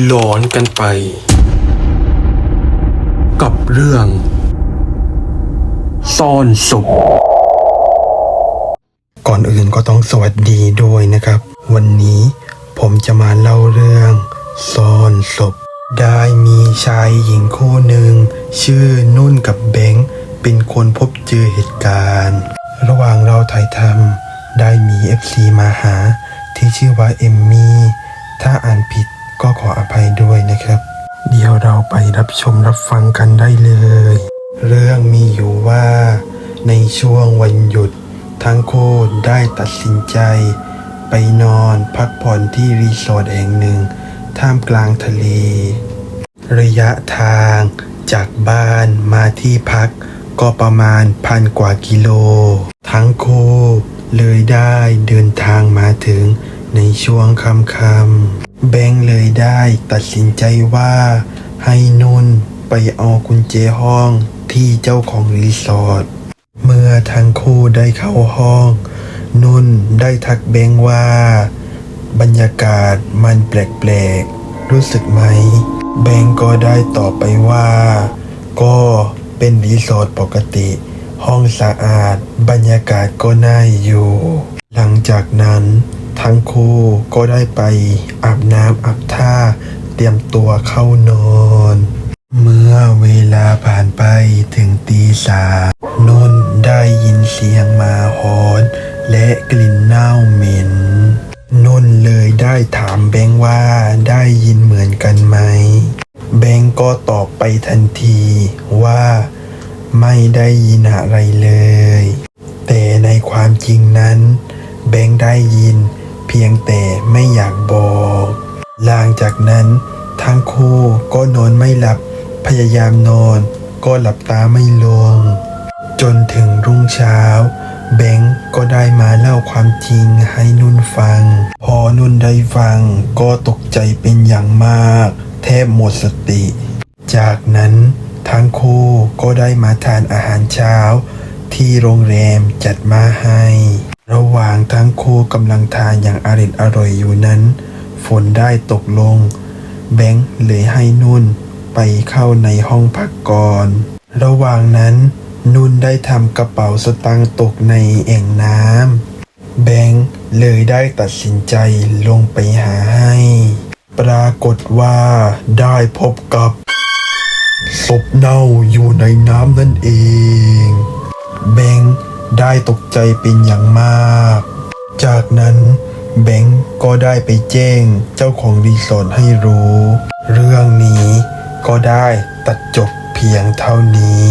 หลอนกันไป กับเรื่อง ซ่อนศพก่อนอื่นก็ต้องสวัสดีด้วยนะครับ วันนี้ผมจะมาเล่าเรื่อง ซ่อนศพได้มีชายหญิงคู่หนึ่ง ชื่อนุ่นกับเบงเป็นคนพบเจอเหตุการณ์ ระหว่างเราถ่ายทำได้มี FC มาหา ที่ชื่อว่าเอมมี่ถ้าอ่านผิด ก็ขออภัยด้วยนะครับ เดี๋ยวเราไปรับชมรับฟังกันได้เลย เรื่องมีอยู่ว่า ในช่วงวันหยุด ทั้งคู่ได้ตัดสินใจ ไปนอนพักผ่อนที่รีสอร์ทแห่งหนึ่ง ท่ามกลางทะเล ระยะทางจากบ้านมาที่พักก็ประมาณพันกว่ากิโล ทั้งคู่เลยได้เดินทางมาถึงในช่วงค่ำๆ แบงค์เลยได้ตัดสินใจว่า ให้นุ่นไปเอากุญแจห้องที่เจ้าของรีสอร์ทเมื่อทั้งคู่ได้เข้าห้อง นุ่นได้ทักเบงว่า บรรยากาศมันแปลกๆ รู้สึกไหม แบงก็ได้ตอบไปว่า ก็เป็นรีสอร์ทปกติ ห้องสะอาด บรรยากาศก็น่าอยู่ หลังจากนั้น ทั้งคู่ก็ได้ไปอาบน้ำอาบท่า เตรียมตัวเข้านอน เมื่อเวลาผ่านไปถึงตีสามนุ่นได้ยินเสียงหมาหอน และกลิ่นเน่าเหม็นนุ่นเลยได้ถามแบงค์ว่าได้ยินเหมือนกันไหม แบงค์ก็ตอบไปทันทีว่า ไม่ได้ยินอะไรเลย แต่ในความจริงนั้น แบงค์ได้ยิน พียงแต่ไม่อยากบอกหลังจากนั้น ทั้งคู่ก็นอนไม่หลับ พยายามนอนก็หลับตาไม่ลง จนถึงรุ่งเช้า แบงก์ก็ได้มาเล่าความจริงให้นุ่นฟัง พอนุ่นได้ฟังก็ตกใจเป็นอย่างมาก แทบหมดสติ จากนั้นทั้งคู่ก็ได้มาทานอาหารเช้า ที่โรงแรมจัดมาให้ ระหว่างทั้งคู่กำลังทานอย่างอร่อยอร่อยอยู่นั้น ฝนได้ตกลง แบงค์เลยให้นุ่นไปเข้าในห้องพักก่อน ระหว่างนั้น นุ่นได้ทำกระเป๋าสตางค์ตกในแอ่งน้ำแบงค์เลยได้ตัดสินใจลงไปหาให้ ปรากฏว่าได้พบกับศพเน่าอยู่ในน้ำนั่นเองายตกใจเป็นอย่างมาก จากนั้นแบงก์ก็ได้ไปแจ้งเจ้าของรีสอร์ทให้รู้ เรื่องนี้ก็ได้ตัดจบเพียงเท่านี้